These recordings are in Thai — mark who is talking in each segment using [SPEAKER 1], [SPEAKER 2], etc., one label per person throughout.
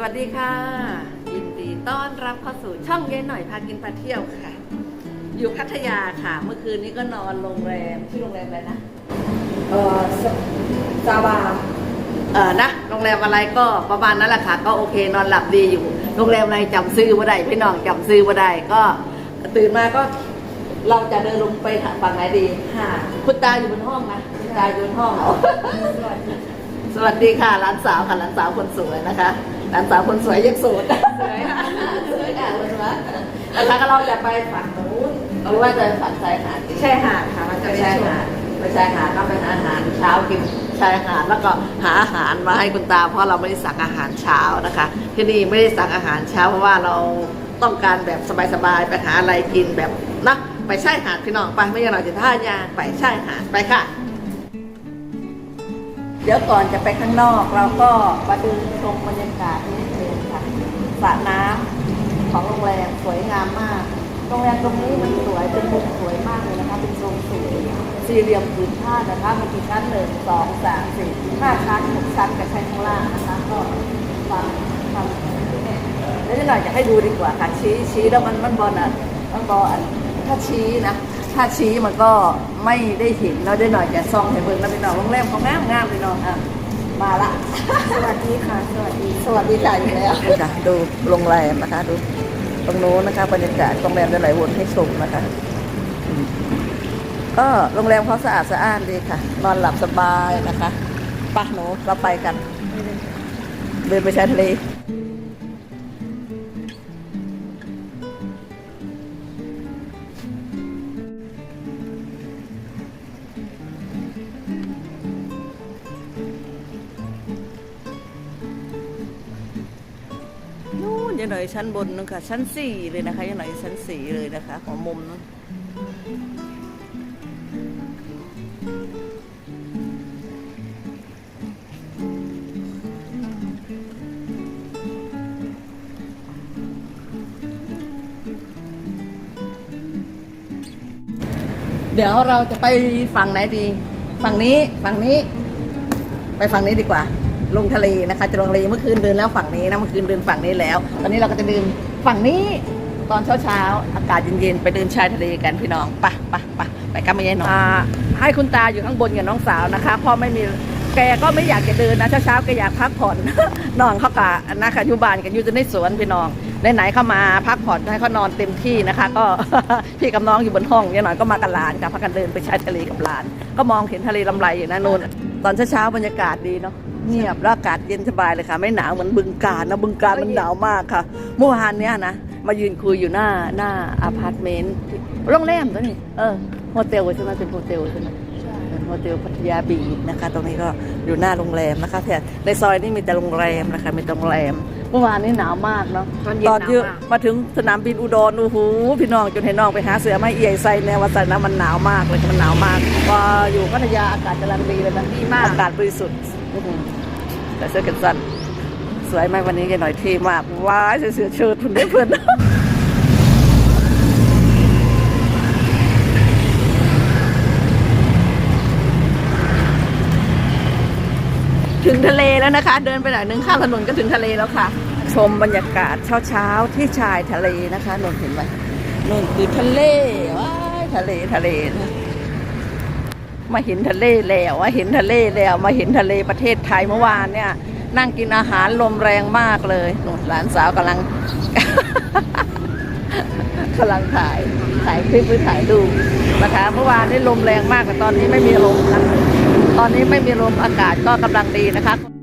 [SPEAKER 1] สวัสดีค่ะ ยินดีต้อนรับเข้าสู่ช่องเย้หน่อยพากินพาเที่ยวค่ะ อยู่พัทยาค่ะ เมื่อคืนนี้ก็นอนโรงแรมชื่อโรงแรมอะไรนะ
[SPEAKER 2] เอ่อซซาบา
[SPEAKER 1] เออนะโรงแรมอะไรก็ประมาณนั้นแหละค่ะ ก็โอเคนอนหลับดีอยู่ โรงแรมอะไรจำซื้อบ่ได้พี่น้องจำซื้อบ่ได้ก็ตื่นมาก็เราจะเดินลงไปฝั่งไหนดีค่ะคุณตาอยู่บนห้องนะคุณตาอยู่บนห้องเหรอ
[SPEAKER 2] สวัสดี
[SPEAKER 1] สวัสดีค่ะหลานสาวค่ะหลานสาวคนสวยนะคะ หลานสาวคนสวยยังโสดสวยค่ะสวยค่ะคุณวะนะคะก็เราจะไปฝั่งนู้นหรือว่าจะฝั่งชายหาด
[SPEAKER 2] ชายหาดค่ะเราจะ
[SPEAKER 1] ไป
[SPEAKER 2] ไป
[SPEAKER 1] ชาย
[SPEAKER 2] ชม
[SPEAKER 1] หาดไปชายหาดก็ไปหาอาหารเช้ากินชายหาดแล้วก็หาอาหารมาให้คุณตา เพราะเราไม่ได้สั่งอาหารเช้านะคะ ที่นี่ไม่ได้สั่งอาหารเช้าเพราะว่าเราต้องการแบบสบายๆไปหาอะไรกินแบบนะไปชายหาดพี่น้องไปไม่งั้นเราจะท่ายางไปชายหาดไปค่ะเดี๋ยวก่อนจะไปข้างนอกเราก็มาดูชมบรรยากาศนิดนึงค่ะสระน้ำของโรงแรมสวยงามมากโรงแรมตรงนี้มันสวยเป็นมุมสวยมากเลยนะคะเป็นทรงสี่สี่เหลี่ยมผืนผ้านะคะมีกี่ชั้นหนึ่งสองสามสี่ห้าชั้นหกชั้นกับชั้นข้างล่างนะคะก็ฟังฟังแล้วนิดหน่อยจะให้ดูดีกว่าค่ะชี้ชี้แล้วมันมันบอลอะมันบอลถ้าชี้นะ ถ้าชี้มันก็ไม่ได้เห็นเราได้หน่อยจะซ่องให้เบิ่งแล้วไปหน่อยโรงแรมเขางามงามไปหน่อยอะมาละ
[SPEAKER 2] สวัสดีค่ะ สวัสดี
[SPEAKER 1] สวัสดีค่ะอยู่แล้วค่ะดูโรงแรมนะคะ ดูตรงโน้นนะคะบรรยากาศโรงแรมจะไหลวนให้ชมนะคะอืมก็โรงแรมเขาสะอาดสะอ้านดีค่ะ นอนหลับสบายนะคะไปะหนูเราไปกัน เดินไปชายทะเล ยังหน่อยชั้นบนนึงค่ะ ชั้นสี่เลยนะคะยังหน่อยชั้นสี่เลยนะคะ ของมุมนู้นเดี๋ยวเราจะไปฝั่งไหนดี ฝั่งนี้ ฝั่งนี้ ไปฝั่งนี้ดีกว่า ลงทะเลนะคะ จะลงทะเลเมื่อคืนเดินแล้วฝั่งนี้นะเมื่อคืนเดินฝั่งนี้แล้ว ตอนนี้เราก็จะเดินฝั่งนี้ตอนเช้าเช้าๆอากาศเย็นๆไปเดินชายทะเลกันพี่น้องไปไปไปไปกันไม่ยัยหนอยอ่าให้คุณตาอยู่ข้างบนกับน้องสาวนะคะพราะไม่มีแกก็ไม่อยากจะเดินนะเช้าๆแกอยากพักผ่อนนอนเขากะนะคะอยู่บ้านกันอยู่จะในสวนพี่น้องไหนๆเข้ามาพักผ่อนให้เขานอนเต็มที่นะคะ ก็พี่กับน้องอยู่บนห้องเนี่ยหน่อยก็มากับหลานค่ะพักกันเดินไปชายทะเลกับหลาน ก็มองเห็นทะเลลำไรอยู่นะนู่น ตอนเช้าๆบรรยากาศดีเนาะเงียบแล้วอากาศเย็นสบายเลยค่ะ ไม่หนาวเหมือนบึงการนะบึงการมันหนาวมากค่ะ เมื่อวานเนี้ยนะมายืนคุยอยู่หน้าหน้าอพาร์ตเมนต์โรงแรมตัวนี้เออโฮเทลใช่ไหมเป็นโฮเทลใช่ไหมเป็นโฮเทลพัทยาบีชนะคะ ตรงนี้ก็อยู่หน้าโรงแรมนะคะแต่ในซอยนี้มีแต่โรงแรมนะคะมีแต่โรงแรม เมื่อวานนี้หนาวมากเนาะ
[SPEAKER 2] ตอนเย็น
[SPEAKER 1] ตอนที่
[SPEAKER 2] หนาวมาก
[SPEAKER 1] มาถึงสนามบินอุดรโอ้โหพี่น้องจนให้น้องไปหาเสือมาเอี่ยใส่แนววัสันนะมันหนาวมากเลยมันหนาวมากพออยู่พัทยาอากาศกำลังดีเลยนะ
[SPEAKER 2] ดีมาก
[SPEAKER 1] อากาศบริสุทธิ์อื้อหือแต่เสื้อกันสั้นสวยไหมวันนี้กันหน่อยเท่มากว้ายเสื้อเชิ้ตคุณได้เพื่อน ถึงทะเลแล้วนะคะ เดินไปหน่อยนึงข้ามถนนก็ถึงทะเลแล้วค่ะ ชมบรรยากาศเช้าๆที่ชายทะเลนะคะนนเห็นไหมนนคือทะเลว้ายทะเลทะเลนะมาเห็นทะเลแล้วว่าเห็นทะเลแล้วมาเห็นทะเลประเทศไทยเมื่อวานเนี่ย นั่งกินอาหารลมแรงมากเลยนนหลานสาวกำลังกำลังถ่ายถ่ายคลิปหรือถ่ายรูปนะคะ เมื่อวานนี้ลมแรงมากแต่ตอนนี้ไม่มีลมนะ ตอนนี้ไม่มีลมอากาศก็กำลังดีนะคะ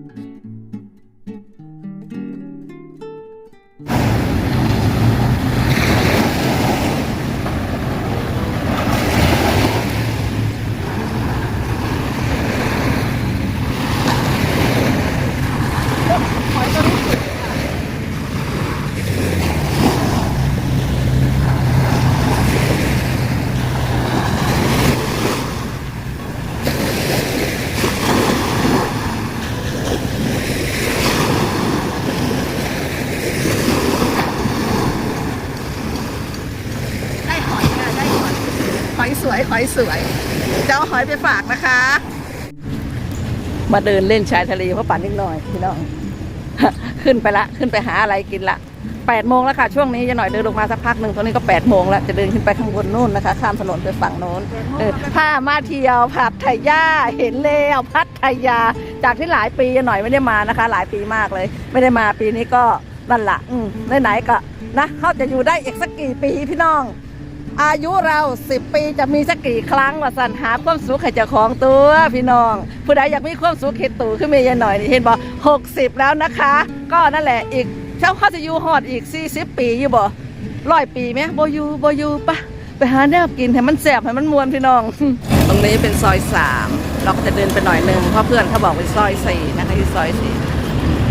[SPEAKER 1] วยหอยสวยจะเอาหอยไปฝากนะคะ มาเดินเล่นชายทะเลเพราะป่านนิดหน่อยพี่น้อง ขึ้นไปละขึ้นไปหาอะไรกินละแปดโมงแล้วค่ะ ช่วงนี้จะหน่อยเดินลงมาสักพักหนึ่งตอนนี้ก็แปดโมงแล้วจะเดินขึ้นไปข้างบนนู่นนะคะ ข้ามถนนไปฝั่งโน้นเออถ้ามาเที่ยวผัดไทยาเห็นแล้วพัทยา จากที่หลายปีหน่อยไม่ได้มานะคะ หลายปีมากเลย ไม่ได้มาปีนี้ก็นั่นละอืมไหนๆก็นะเขาจะอยู่ได้อีกสักกี่ปีพี่น้อง อายุเราสิบปีจะมีสักกี่ครั้งว่าสันหาความสุขให้เจ้าของตัวพี่น้อง ผู้ใดอยากมีความสุขเห็ดตู่ขึ้นเมย์หน่อยนี่เห็นบอกหกสิบแล้วนะคะ ก็นั่นแหละอีกเจ้าเขาจะอยู่หอดอีกสี่สิบปีอยู่บ่ร้อยปีไหมบอยู่บอยู่ปะไปหาแนวกินให้มันแสบให้มันมวนพี่น้อง ตรงนี้เป็นซอยสามเราก็จะเดินไปหน่อยนึงเพราะเพื่อนเขาบอกเป็นซอยสี่นะคะที่ซอยสี่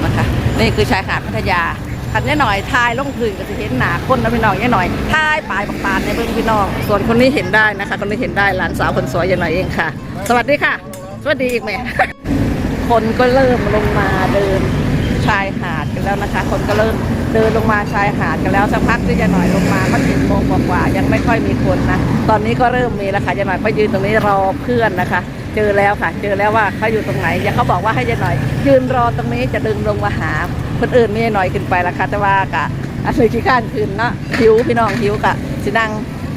[SPEAKER 1] นะคะนี่คือชายหาดพัทยา ขันนี้หน่อยทายลงพื้นก็จะเห็นหนาคนนะพี่น้องยี่หน่อยทายปลายบางปานในเบื้องพี่น้อง ส่วนคนนี้เห็นได้นะคะ คนนี้เห็นได้หลานสาวคนสวยยี่หน่อยเองค่ะ สวัสดีค่ะ สวัสดีอีกไหมคนก็เริ่มลงมาเดินชายหาดกันแล้วนะคะ คนก็เริ่มเดินลงมาชายหาดกันแล้วสักพักที่จะหน่อยลงมาก็ถึงโมงกว่าๆยังไม่ค่อยมีคนนะ ตอนนี้ก็เริ่มมีแล้วค่ะจะหน่อยก็ยืนตรงนี้รอเพื่อนนะคะ เจอแล้วค่ะ เจอแล้วว่าเขาอยู่ตรงไหนอย่าเขาบอกว่าให้ยายหน่อย ยืนรอตรงนี้จะดึงลงมาหา คนอื่นไม่ยายหน่อยขึ้นไปละค่ะแต่ว่ากะอันนี้ขี้ข้านขึ้นเนาะหิวพี่น้องหิวกะสินั่ง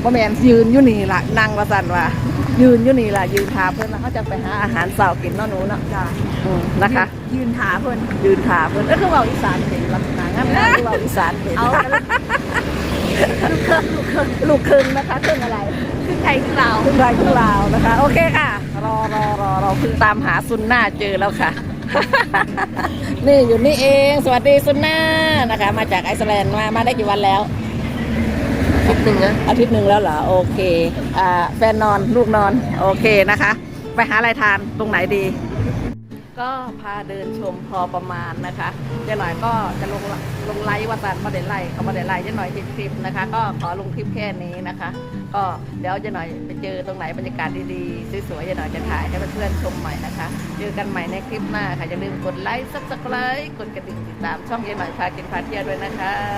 [SPEAKER 1] บ่แมนยืนอยู่นี่ละนั่งว่าสันว่ายืนอยู่นี่ละยืนทาเพื่อนแล้วเขาจะไปหาอาหารเสากินเนาะหนูเนาะ
[SPEAKER 2] จ้า
[SPEAKER 1] อืมนะคะ
[SPEAKER 2] ยืนถาเพิ่น
[SPEAKER 1] ยืนขาเพื่อนเอ้ยคือเว่าอีสานเป็นลักษณะงั้นนะคือเว่าอีสานเป็น
[SPEAKER 2] เอา
[SPEAKER 1] ลูกครึ่งนะคะครึ่งอะไร
[SPEAKER 2] คือไทยคือเรา
[SPEAKER 1] ครึ่งไทยครึ่งลาวนะคะ โอเคค่ะ รอรอรอเราเพิ่งตามหาซุนน่าเจอแล้วค่ะ นี่อยู่นี่เอง สวัสดีซุนน่านะคะ มาจากไอซ์แลนด์มา มาได้กี่วันแล้ว
[SPEAKER 2] คิดหนึ่งนะ
[SPEAKER 1] อาทิตย์หนึ่งแล้วเหรอ โอเค อ่า แฟนนอน ลูกนอน โอเคนะคะ ไปหาอะไรทาน ตรงไหนดี ก็พาเดินชมพอประมาณนะคะ เจ๊หน่อยก็จะลงลงไลฟ์ว่าตันมาเดนไลฟ์เขามาเดนไลฟ์เจ๊หน่อยติดคลิปนะคะ ก็ขอลงคลิปแค่นี้นะคะ ก็เดี๋ยวเจ๊หน่อยไปเจอตรงไหนบรรยากาศดีๆสวยๆเจ๊หน่อยจะถ่ายให้เพื่อนๆชมใหม่นะคะ เจอกันใหม่ในคลิปหน้าค่ะอย่าลืมกดไลค์ซับสไครต์กดกระดิ่งติดตามช่องเจ๊หน่อยพากินพาเที่ยวด้วยนะคะ